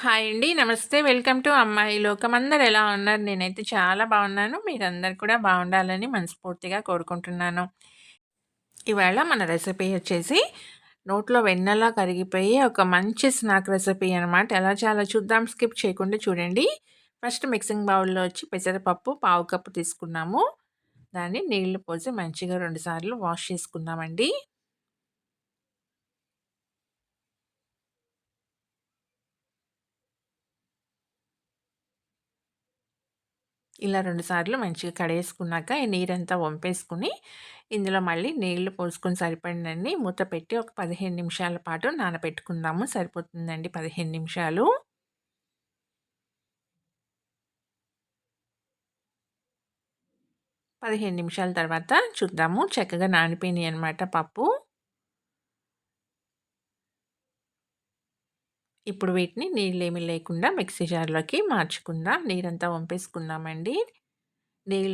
Hi అండి. నమస్తే. Welcome to అమ్మాయి లోకం. అందరు ఎలా ఉన్నారు? నేనైతే చాలా బాగున్నాను. మీరందరు కూడా బాగుండాలని మనస్ఫూర్తిగా కోరుకుంటున్నాను. ఇవాళ మన రెసిపీ వచ్చేసి నోట్లో వెన్నలా కరిగిపోయి ఒక మంచి స్నాక్ రెసిపీ అనమాట. ఎలా చాలా చూద్దాం. స్కిప్ చేయకుండా చూడండి. ఫస్ట్ మిక్సింగ్ బౌల్‌లో వచ్చి పెసరపప్పు పావు కప్పు తీసుకున్నాము. దాన్ని నీళ్ళు పోసి మంచిగా రెండుసార్లు వాష్ చేసుకున్నామండి ఇలా రెండుసార్లు మంచిగా కడేసుకున్నాక ఈ నీరంతా వంపేసుకుని ఇందులో మళ్ళీ నీళ్ళు పోసుకొని సరిపడినండి మూత పెట్టి ఒక పదిహేను నిమిషాల పాటు నానబెట్టుకుందాము. సరిపోతుందండి పదిహేను నిమిషాలు. పదిహేను నిమిషాల తర్వాత చూద్దాము. చక్కగా నానిపోయినాయి అనమాట పప్పు. ఇప్పుడు వీటిని నీళ్ళేమీ లేకుండా మిక్సీ జార్లోకి మార్చుకుందాం. నీరంతా వంపేసుకుందామండి.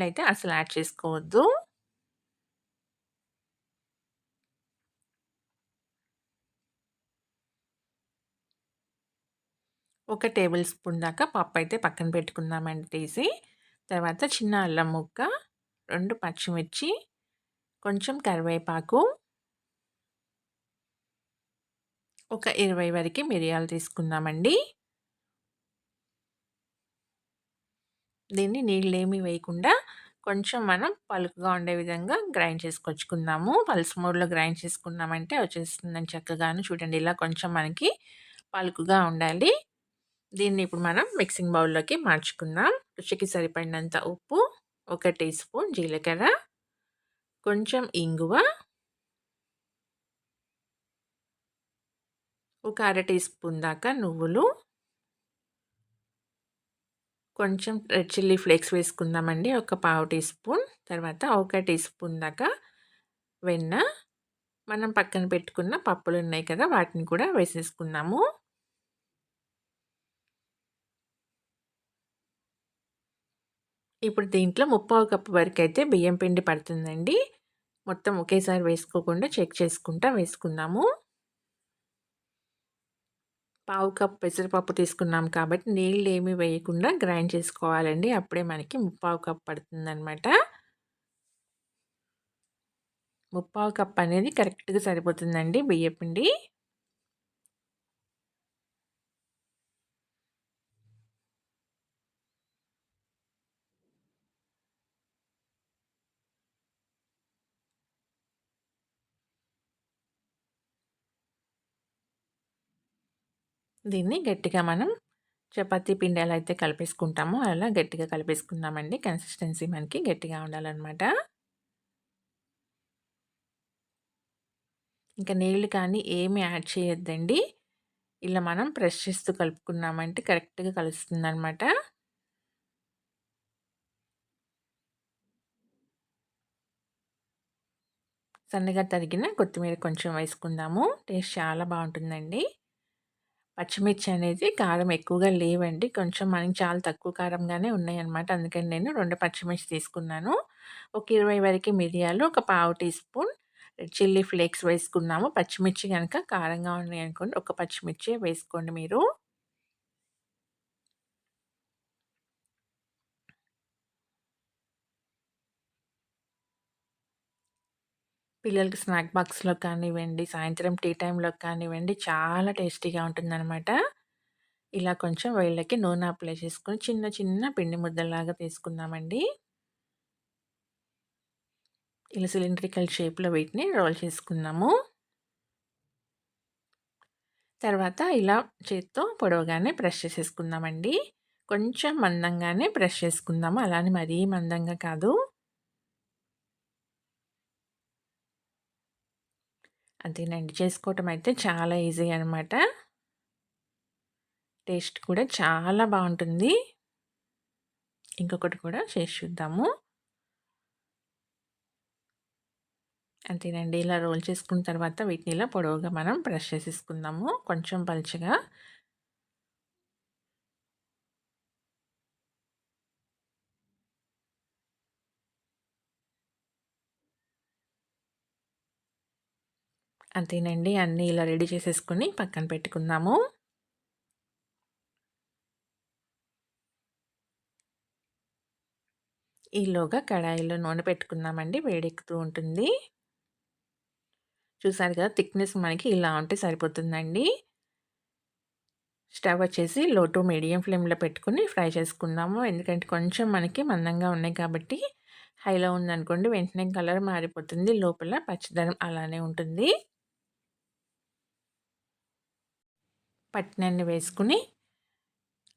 అయితే అసలు యాడ్ చేసుకోవద్దు. ఒక టేబుల్ స్పూన్ దాకా పప్పు అయితే పక్కన పెట్టుకుందామండి తీసి. తర్వాత చిన్న అల్లం ముక్క రెండు పచ్చిమిర్చి కొంచెం కరివేపాకు ఒక ఇరవై వరకు మిరియాలు తీసుకున్నామండి దీన్ని నీళ్ళేమీ వేయకుండా కొంచెం మనం పలుకుగా ఉండే విధంగా గ్రైండ్ చేసుకొచ్చుకుందాము. పల్స్ మోడ్లో గ్రైండ్ చేసుకున్నామంటే వచ్చేస్తుందని చక్కగాను చూడండి. ఇలా కొంచెం మనకి పలుకుగా ఉండాలి. దీన్ని ఇప్పుడు మనం మిక్సింగ్ బౌల్లోకి మార్చుకుందాం. రుచికి సరిపడినంత ఉప్పు ఒక టీ స్పూన్ జీలకర్ర కొంచెం ఇంగువ ఒక అర టీ స్పూన్ దాకా నువ్వులు. కొంచెం రెడ్ చిల్లీ ఫ్లేక్స్ వేసుకుందామండి ఒక పావు టీ స్పూన్. తర్వాత ఒక టీ స్పూన్ దాకా వెన్న. మనం పక్కన పెట్టుకున్న పప్పులు ఉన్నాయి కదా వాటిని కూడా వేసేసుకున్నాము ఇప్పుడు దీంట్లో ముప్పావు కప్పు వరకు అయితే బియ్యం పిండి పడుతుందండి. మొత్తం ఒకేసారి వేసుకోకుండా చెక్ చేసుకుంటా వేసుకుందాము. పావు కప్ పెసరపప్పు తీసుకున్నాం కాబట్టి నీళ్ళు ఏమి వేయకుండా గ్రైండ్ చేసుకోవాలండి. అప్పుడే మనకి ముప్పావు కప్ పడుతుందనమాట ముప్పావు కప్ అనేది కరెక్ట్గా సరిపోతుందండి బియ్యపిండి. దీన్ని గట్టిగా మనం చపాతీ పిండి ఎలా అయితే కలిపేసుకుంటామో అలా గట్టిగా కలిపేసుకుందామండి. కన్సిస్టెన్సీ మనకి గట్టిగా ఉండాలన్నమాట. ఇంకా నీళ్ళు కానీ ఏమి యాడ్ చేయొద్దండి. ఇలా మనం ప్రెస్ చేస్తూ కలుపుకున్నామంటే కరెక్ట్గా కలుస్తుంది అనమాట సన్నగా తరిగిన కొత్తిమీర కొంచెం వేసుకుందాము. టేస్ట్ చాలా బాగుంటుందండి. పచ్చిమిర్చి అనేది కారం ఎక్కువగా లేవండి. కొంచెం మనకి చాలా తక్కువ కారంగానే ఉన్నాయన్నమాట. అందుకని నేను రెండు పచ్చిమిర్చి తీసుకున్నాను. ఒక ఇరవై వరకు మిరియాలు ఒక పావు టీ స్పూన్ చిల్లీ ఫ్లేక్స్ వేసుకున్నాము. పచ్చిమిర్చి కనుక కారంగా ఉన్నాయి అనుకోండి ఒక పచ్చిమిర్చి వేసుకోండి మీరు. పిల్లలకి స్నాక్ బాక్స్లో కానివ్వండి సాయంత్రం టీ టైంలో కానివ్వండి చాలా టేస్టీగా ఉంటుందన్నమాట. ఇలా కొంచెం వేళ్ళకి నూనె అప్లై చేసుకుని చిన్న చిన్న పిండి ముద్దలాగా తీసుకుందామండి. ఇలా సిలిండ్రికల్ షేప్లో వీటిని రోల్ చేసుకున్నాము తర్వాత ఇలా చేత్తో పొడవుగానే బ్రష్ చేసేసుకుందామండి. కొంచెం మందంగానే బ్రష్ చేసుకుందాము. అలానే మరీ మందంగా కాదు. అంతేనండి చేసుకోవటం అయితే చాలా ఈజీ అనమాట టేస్ట్ కూడా చాలా బాగుంటుంది. ఇంకొకటి కూడా చేసి చూద్దాము. అంతేనండి. ఇలా రోల్ చేసుకున్న తర్వాత వీటిని ఇలా పొడవుగా మనం బ్రష్ చేసేసుకుందాము. కొంచెం పలుచగా. అంతేనండి. అన్నీ ఇలా రెడీ చేసేసుకుని పక్కన పెట్టుకుందాము. ఈలోగా కడాయిలో నూనె పెట్టుకుందామండి. వేడెక్కుతూ ఉంటుంది. చూసారు కదా థిక్నెస్ మనకి ఇలా ఉంటే సరిపోతుందండి. స్టవ్ వచ్చేసి లో టు మీడియం ఫ్లేమ్లో పెట్టుకుని ఫ్రై చేసుకుందాము. ఎందుకంటే కొంచెం మనకి మందంగా ఉన్నాయి కాబట్టి హైలో ఉందనుకోండి వెంటనే కలర్ మారిపోతుంది. లోపల పచ్చదనం అలానే ఉంటుంది. పట్టినన్ని వేసుకుని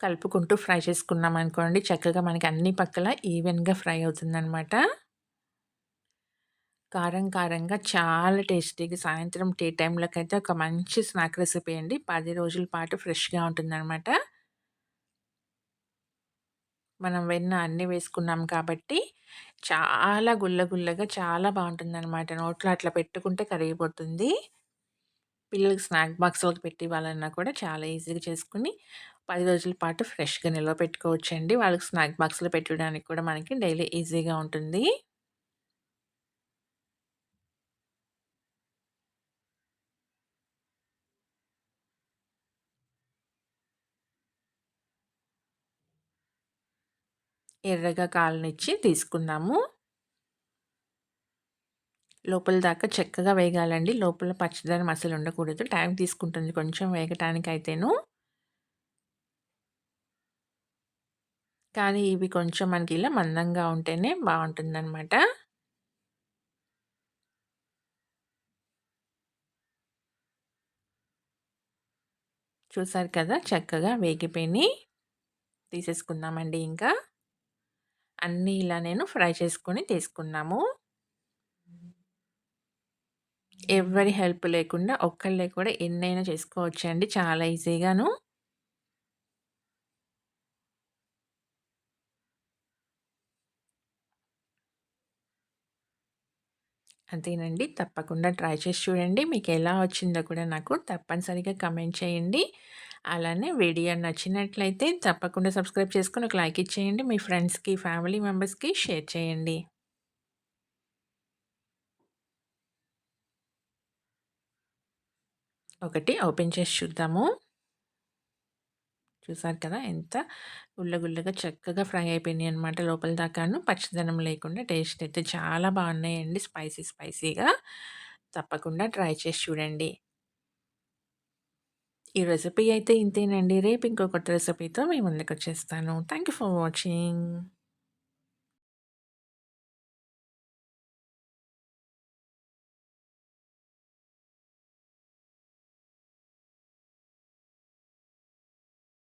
కలుపుకుంటూ ఫ్రై చేసుకున్నాం అనుకోండి. చక్కగా మనకి అన్ని పక్కల ఈవెన్గా ఫ్రై అవుతుందన్నమాట. కారం కారంగా చాలా టేస్టీగా సాయంత్రం టీ టైంలోకి అయితే ఒక మంచి స్నాక్ రెసిపీ అండి. పది రోజుల పాటు ఫ్రెష్గా ఉంటుందన్నమాట. మనం వెన్న అన్నీ వేసుకున్నాం కాబట్టి చాలా గుల్ల గుల్లగా చాలా బాగుంటుందన్నమాట. నోట్లో అట్లా పెట్టుకుంటే కరిగిపోతుంది. పిల్లలకి స్నాక్ బాక్స్‌లోకి పెట్టి ఇవ్వాలన్నా కూడా చాలా ఈజీగా చేసుకుని పది రోజుల పాటు ఫ్రెష్‌గా నిల్వ పెట్టుకోవచ్చండి. వాళ్ళకి స్నాక్ బాక్స్‌లో పెట్టడానికి కూడా మనకి డైలీ ఈజీగా ఉంటుంది. ఎర్రగా కాలనిచ్చి తీసుకున్నాము లోపల దాకా చక్కగా వేగాలండి. లోపల పచ్చదనం అసలు ఉండకూడదు. టైం తీసుకుంటుంది కొంచెం వేగటానికైతేను. కానీ ఇవి కొంచెం మనకి ఇలా మందంగా ఉంటేనే బాగుంటుందన్నమాట చూసారు కదా! చక్కగా వేగిపోయి తీసేసుకుందామండి ఇంకా. అన్నీ ఇలా నేను ఫ్రై చేసుకొని తీసుకున్నాము. ఎవరి హెల్ప్ లేకుండా ఒక్కళ్ళే కూడా ఎన్నైనా చేసుకోవచ్చు అండి చాలా ఈజీగాను. అంతేనండి. తప్పకుండా ట్రై చేసి చూడండి. మీకు ఎలా వచ్చిందో కూడా నాకు తప్పనిసరిగా కమెంట్ చేయండి. అలానే వీడియో నచ్చినట్లయితే తప్పకుండా సబ్స్క్రైబ్ చేసుకొని ఒక లైక్ ఇచ్చేయండి. మీ ఫ్రెండ్స్‌కి, ఫ్యామిలీ మెంబర్స్‌కి షేర్ చేయండి. ఒకటి ఓపెన్ చేసి చూద్దాము. చూసారు కదా! ఎంత గుల్లగుల్లగా చక్కగా ఫ్రై అయిపోయినాయి అనమాట లోపల దాకాను. పచ్చదనం లేకుండా టేస్ట్ అయితే చాలా బాగున్నాయండి. స్పైసీ స్పైసీగా. తప్పకుండా ట్రై చేసి చూడండి. ఈ రెసిపీ అయితే ఇంతేనండి. రేపు ఇంకో కొత్త రెసిపీతో మేము ముందుకు వచ్చేస్తాను థ్యాంక్ యూ ఫర్ వాచింగ్.